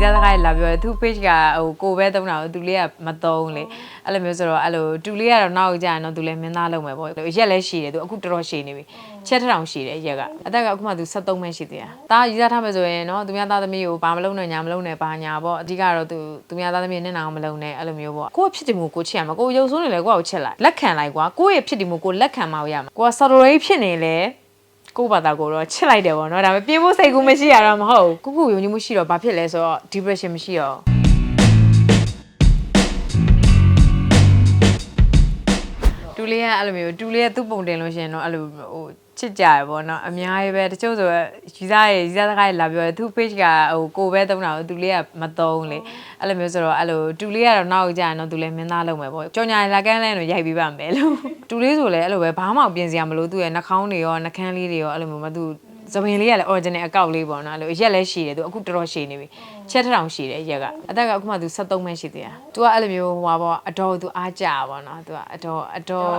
ဒီစကားလာပြောတယ်သူ page ကဟိုကိုပဲသုံးတာကိုသူလေးကမသုံးလေအဲ့လိုမျိုးဆိုတော့အဲ့လိုတူလေးကတော့နောက်ကြရင်တော့သူလည်းမင်းသားလုံးပဲပေါ့ရက်လည်းရှိတယ်သူအခုတော်တော်ရှိနေပြီချက်ထထောင်ရှိတယ်ရက်ကအသက်ကအခုမှသူ73ပဲရှိသေးတာဒါရည်စားထားမယ်ဆိုရင်နော်သူများသားသမီးကိုဘာမလုပ်နဲ့ညာမလုပ်နဲ့ဘာညာပေါ့အဓိကတော့သူသူများသားသမီးနဲ့နာအောင်မလုပ်နဲ့အဲ့လိုမျိုးပေါ့ကိုယ့်ဖြစ်တယ်မို့ကိုချစ်ရမှာကိုရုပ်ဆိုးနေလေကိုယ့်ကိုချစ်လိုက်လက်ခံလိုက်ကွာကိုယ့်ရဲ့ဖြစ်တယ်မို့ကိုလက်ခံမအောင်ရမှာကိုက sorry ဖြစ်နေလေ ကိုယ့်ဘာသာကိုတော့ချစ်လိုက်တယ်ပေါ့နော်ဒါပေမဲ့ပြေးဖို့စိတ်ကူးမရှိရတော့မဟုတ်ဘူးကိုကိုယုံကြည်မှုရှိတော့ဘာဖြစ်လဲဆိုတော့ depression မရှိတော့တူလေးကအဲ့လိုမျိုးတူလေးကသူ့ပုံတင်လို့ရှိရင်တော့အဲ့လိုဟို ချစ်ကြရပေါ့နော်အများကြီးပဲတချို့ဆိုရီစားရရီစားစကားရလာပြောတယ်သူ့ page ကဟိုကိုပဲသုံးတာကိုတူလေးကမသုံးလေအဲ့လိုမျိုးဆိုတော့အဲ့လိုတူလေးကတော့နောက်ကြရင်တော့သူလည်းမင်းသားလုံးပဲပေါ့ကြောင်ညာလာကန်းလဲတော့ရိုက်ပြီးပါမယ်လို့တူလေးဆိုလည်းအဲ့လိုပဲဘာမှပြင်စရာမလိုသူ့ရဲ့နှာခေါင်းတွေရောနှာခမ်းလေးတွေရောအဲ့လိုမျိုးမသူ သပင်လေးကလည်း original အကောက်လေးပေါ့နော်အဲ့လိုရက်လည်းရှိတယ်သူအခုတော်တော်ရှိနေပြီချက်ထထောင်ရှိတယ်ရက်ကအသက်ကအခုမှသူ73ပဲရှိသေးတာသူကအဲ့လိုမျိုးဟိုပါပေါ့အတော်သူအားကြပါပေါ့နော်သူကအတော်အတော်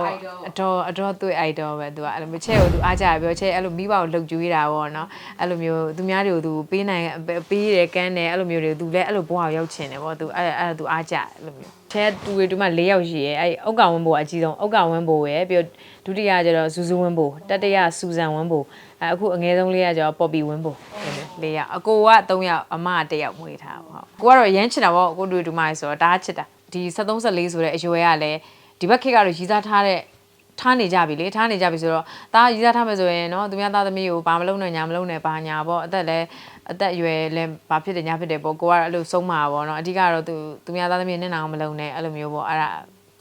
အတော်အတော်သူ့ idol ပဲသူကအဲ့လိုမျိုးချက်ကိုသူအားကြပြောချက်အဲ့လိုမိဘကိုလှုပ်ကြွေးတာပေါ့နော်အဲ့လိုမျိုးသူများတွေကိုသူပေးနိုင်ပေးတယ်ကမ်းတယ်အဲ့လိုမျိုးတွေသူလည်းအဲ့လိုဘဝရောက်ချင်တယ်ပေါ့သူအဲ့အဲ့သူအားကြအဲ့လိုမျိုးချက်တူတွေတူမှ၄ယောက်ရှိရဲအဲ့အောက်ကဝင်းဘိုကအကြီးဆုံးအောက်ကဝင်းဘိုရဲ့ပြီးတော့ဒုတိယကျတော့ဇူဇူဝင်းဘိုတတိယစူဇန်ဝင်းဘိုအခုအငယ်ဆုံးလေးကကျော်ပေါ်ပီဝင်းဖို့လေးရအကိုက3ယောက်အမက1ယောက်မွေးထားပေါ့ကိုကတော့ရမ်းချစ်တာပေါ့ကိုတို့ဒီမှာဆိုတော့ဒါချစ်တာဒီ73 74ဆိုတဲ့အရွယ်ကလည်းဒီဘက်ခေတ်ကတော့ရည်စားထားတဲ့ထားနေကြပြီလေထားနေကြပြီဆိုတော့ဒါရည်စားထားမယ်ဆိုရင်နော်သူများသားသမီးကိုဘာမလုပ်နဲ့ညာမလုပ်နဲ့ဘာညာပေါ့အသက်လည်းအသက်အရွယ်လည်းဘာဖြစ်တယ်ညာဖြစ်တယ်ပေါ့ကိုကတော့အဲ့လိုဆုံးမှာပေါ့နော်အဓိကတော့သူသူများသားသမီးနဲ့နာအောင်မလုပ်နဲ့အဲ့လိုမျိုးပေါ့အဲ့ဒါ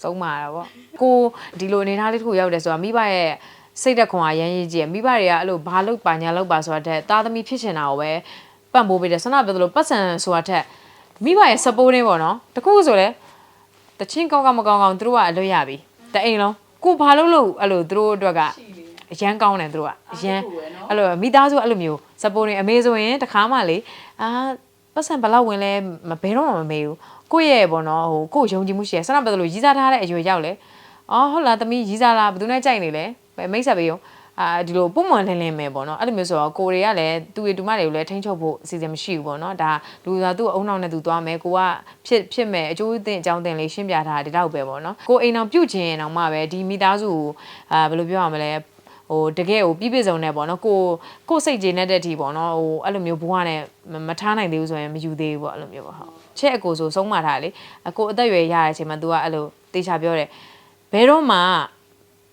ဆုံးမှာတာပေါ့ကိုဒီလိုအနေထားလေးတစ်ခုရောက်တယ်ဆိုတာမိဘရဲ့ စိတ်သက်ခွန်အားရမ်းရည်ကြီးရမိဘတွေကအဲ့လိုဘာလုပ်ပါညာလုပ်ပါဆိုတာတဲ့သားသမီးဖြစ်ချင်တာကိုပဲပံ့ပိုးပေးတယ်ဆန္ဒပြောသလိုပတ်စံဆိုတာထက်မိဘရဲ့ supporting ပေါ့နော်တခုဆိုလဲတချင်းကောင်းကောင်းမကောင်းကောင်းသူတို့ကအလွတ်ရပြီတအိမ်လုံးကိုဘာလုပ်လို့အဲ့လိုသူတို့အတွက်ကအရန်ကောင်းတယ်သူတို့ကအရန်အဲ့လိုမိသားစုအဲ့လိုမျိုး supporting အမေဆိုရင်တခါမှလေအာပတ်စံဘယ်လောက်ဝင်လဲမဘယ်တော့မှမမေးဘူးကိုယ့်ရဲ့ပေါ့နော်ဟိုကိုယ့်ယုံကြည်မှုရှိရဆန္ဒပြောသလိုရည်စားထားတဲ့အရွယ်ရောက်လေအော်ဟုတ်လားသမီးရည်စားလားဘယ်သူနဲ့ကြိုက်နေလဲ မိတ်ဆက်ပေးရောအာဒီလိုပုံမှန်လင်းလင်းပဲပေါ့နော်အဲ့လိုမျိုးဆိုတော့ကိုတွေကလည်းသူတွေတူမတွေကိုလည်းထိန်းချုပ်ဖို့အစီအစဉ်မရှိဘူးပေါ့နော်ဒါလူသာသူ့အုံနောက်နဲ့သူသွားမယ်ကိုကဖြစ်ဖြစ်မဲ့အကျိုးအသင့်အကြောင်းတင်လေးရှင်းပြထားတာဒီတော့ပဲပေါ့နော်ကိုအိမ်အောင်ပြုတ်ခြင်းအောင်မှပဲဒီမိသားစုကိုအာဘယ်လိုပြောရမလဲဟိုတကယ်ကိုပြည့်ပြည့်စုံနဲ့ပေါ့နော်ကိုကိုစိတ်ကျေနပ်တဲ့အထိပေါ့နော်ဟိုအဲ့လိုမျိုးဘဝနဲ့မထားနိုင်သေးဘူးဆိုရင်မယူသေးဘူးပေါ့အဲ့လိုမျိုးပေါ့ဟုတ်ချက်အကိုဆိုဆုံးမထားလေအကိုအသက်အရွယ်ရတဲ့အချိန်မှာ तू ကအဲ့လိုတေချာပြောတယ်ဘယ်တော့မှ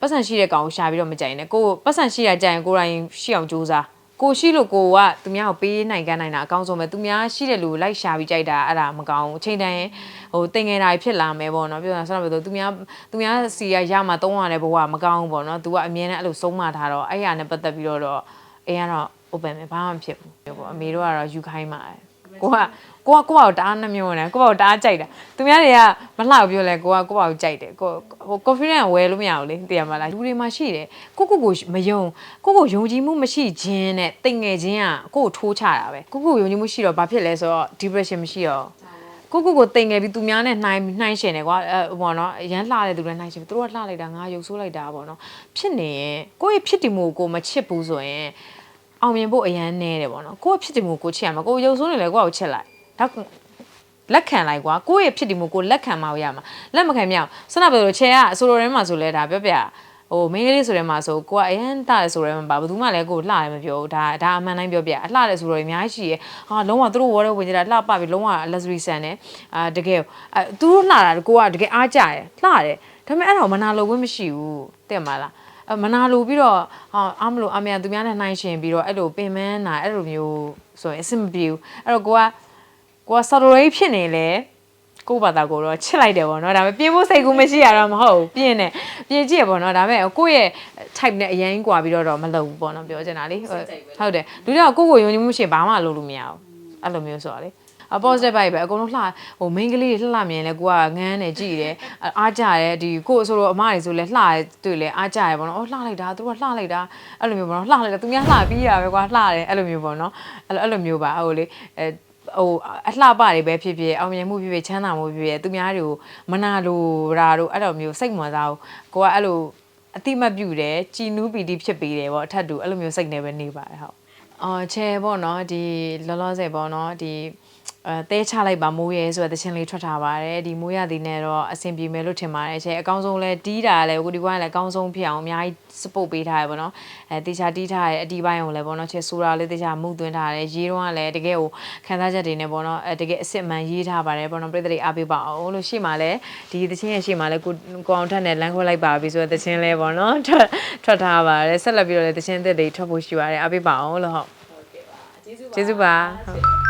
ပတ်စံရှိတဲ့ကောင်ကိုရှာပြီးတော့မကြိုင်နဲ့ကိုပတ်စံရှိရကြရင်ကိုယ်တိုင်ရှိအောင်ကြိုးစားကိုရှိလို့ကိုကသူများကိုပေးနိုင်ကမ်းနိုင်တာအကောင်းဆုံးပဲသူများရှိတဲ့လူကိုလိုက်ရှာပြီးကြိုက်တာအဲ့ဒါမကောင်းဘူးအချိန်တန်ရင်ဟိုတင်ငယ်တာဖြစ်လာမယ်ပေါ့နော်ပြောတာဆက်တော့ပြောသူများသူများစီရရမှသုံးရတဲ့ဘဝမကောင်းဘူးပေါ့နော် तू ကအမြဲတမ်းအဲ့လိုဆုံးမထားတော့အဲ့ရနဲ့ပတ်သက်ပြီးတော့တော့အိမ်ကတော့ open ပဲဘာမှမဖြစ်ဘူးပေါ့အမေတို့ကတော့ယူခိုင်းပါတယ် ကိုကကိုကကိုယ့်ဘာကိုတအားနှမျောနေကိုယ့်ဘာကိုတအားကြိုက်တာသူများတွေကမလှဘူးပြောလဲကိုကကိုယ့်ဘာကိုကြိုက်တယ်ကိုဟို confidence ဝယ်လို့မရဘူးလေသိရမလားလူတွေမှာရှိတယ်ကိုကိုကိုမယုံကိုကိုယုံကြည်မှုမရှိခြင်းနဲ့တိမ်ငယ်ခြင်းကကိုကိုထိုးချတာပဲကိုကိုယုံကြည်မှုရှိတော့ဘာဖြစ်လဲဆိုတော့ depression မရှိတော့ကိုကိုကိုတိမ်ငယ်ပြီးသူများနဲ့နှိုင်းနှိုင်းရှင်တယ်ကွာအဲဟိုပေါ့နော်အရန်လှတဲ့သူတွေနှိုင်းရှင်သူတို့ကလှလိုက်တာငါယုံဆိုးလိုက်တာပေါ့နော်ဖြစ်နေရင်ကိုယ့်ရဲ့ဖြစ်တည်မှုကိုမချစ်ဘူးဆိုရင် အောင်မြင်ဖို့အရန်နဲတယ်ပေါ့နော်ကိုယ့်ဖြစ်တည်မှုကိုချစ်ရမှာကိုရုပ်ဆိုးနေလေကိုယ့်ကိုချစ်လိုက်ဒါလက်ခံလိုက်ကွာကိုယ့်ရဲ့ဖြစ်တည်မှုကိုလက်ခံမအောင်ရမှာလက်မခံမြောက်ဆန္ဒပြောလို့ချေကအဆိုလိုထဲမှာဆိုလဲဒါပြောပြဟိုမင်းကလေးဆိုတဲ့မှာဆိုကိုကအရန်တားတယ်ဆိုရဲမှာပါဘယ်သူမှလည်းကိုလှတယ်မပြောဘူးဒါဒါအမှန်တိုင်းပြောပြအလှတယ်ဆိုတော့အများကြီးရှိရဟာလုံးဝသူတို့ဝေါ်တဲ့ဝင်ကြတာလှပပြီလုံးဝ luxury ဆန်တယ်အာတကယ်အဲသူတို့လှတာကိုကတကယ်အားကြတယ်လှတယ်ဒါပေမဲ့အဲ့တော့မနာလိုခွင့်မရှိဘူးတဲ့မလားအ မနာလိုပြီးတော့ဟာအားမလို့အမေသူများနဲ့နှိုင်းရှင်ပြီးတော့အဲ့လိုပင်မန်းတာအဲ့လိုမျိုးဆိုရင်အဆင်မပြေဘူးအဲ့တော့ကိုကကိုက sorry ဖြစ်နေလေကိုယ့်ဘာသာကိုတော့ချစ်လိုက်တယ်ပေါ့နော်ဒါပေမဲ့ပြင်ဖို့စိတ်ကူးမရှိရတော့မဟုတ်ဘူးပြင်တယ်ပြင်ကြည့်ရပေါ့နော်ဒါပေမဲ့ကိုယ့်ရဲ့ type နဲ့အရင်ကွာပြီးတော့တော့မလုပ်ဘူးပေါ့နော်ပြောချင်တာလေဟုတ်တယ်လူတွေကကိုယ့်ကိုယုံကြည်မှုရှိရင်ဘာမှလုပ်လို့မရဘူးအဲ့လိုမျိုးဆိုတော့လေအ positive vibe ပဲအကုန်လုံးလှဟို main ကလေးတွေလှလှမြင်လဲကိုကငန်းတယ်ကြည်တယ်အားကြတယ်ဒီကိုဆိုတော့အမတွေဆိုလဲလှတွေ့လဲအားကြတယ်ပေါ့နော်အော်လှလိုက်တာသူကလှလိုက်တာအဲ့လိုမျိုးပေါ့နော်လှလိုက်တာသူများလှပြီးတာပဲကွာလှတယ်အဲ့လိုမျိုးပေါ့နော်အဲ့လိုအဲ့လိုမျိုးပါဟိုလေအဲဟိုအလှပတွေပဲဖြစ်ဖြစ်အောင်မြင်မှုဖြစ်ဖြစ်ချမ်းသာမှုဖြစ်ဖြစ်သူများတွေကိုမနာလိုရာတို့အဲ့လိုမျိုးစိတ်မဝင်စားဘူးကိုကအဲ့လိုအတိမတ်ပြုတယ်ကြည်နူးပီတိဖြစ်ပေးတယ်ပေါ့အထက်တူအဲ့လိုမျိုးစိတ်နဲ့ပဲနေပါတယ်ဟုတ်အော်ချဲပေါ့နော်ဒီလောလောဆယ်ပေါ့နော်ဒီ အဲတဲချလိုက်ပါမိုးရဲဆိုတဲ့တခြင်းလေးထွက်ထားပါတယ်ဒီမိုးရသည်နဲ့တော့အဆင်ပြေမယ်လို့ထင်ပါတယ်ချဲအကောင်းဆုံးလဲတီးတာလဲကိုဒီကွာလဲအကောင်းဆုံးဖြစ်အောင်အများကြီး support ပေးထားရပါတော့အဲတေချာတီးထားရအတီးပိုင်းကိုလဲပေါ့နော်ချဲဆိုတာလေးတေချာမှုသွင်းထားတယ်ရေးတော့ကလည်းတကယ်ကိုခန်းစားချက်တွေနဲ့ပေါ့နော်အဲတကယ်အစ်စ်မှန်ရေးထားပါတယ်ပေါ့နော်ပြည်သူတွေအားပေးပါအောင်လို့ရှေ့မှာလဲဒီတခြင်းရဲ့ရှေ့မှာလဲကိုကိုအောင်ထက်နဲ့လမ်းခွဲလိုက်ပါပြီဆိုတော့တခြင်းလဲပေါ့နော်ထွက်ထွက်ထားပါတယ်ဆက်လက်ပြီးတော့လဲတခြင်းအသစ်တွေထွက်ဖို့ရှိပါတယ်အားပေးပါအောင်လို့ဟုတ်ဟုတ်ကဲ့ပါကျေးဇူးပါကျေးဇူးပါဟုတ်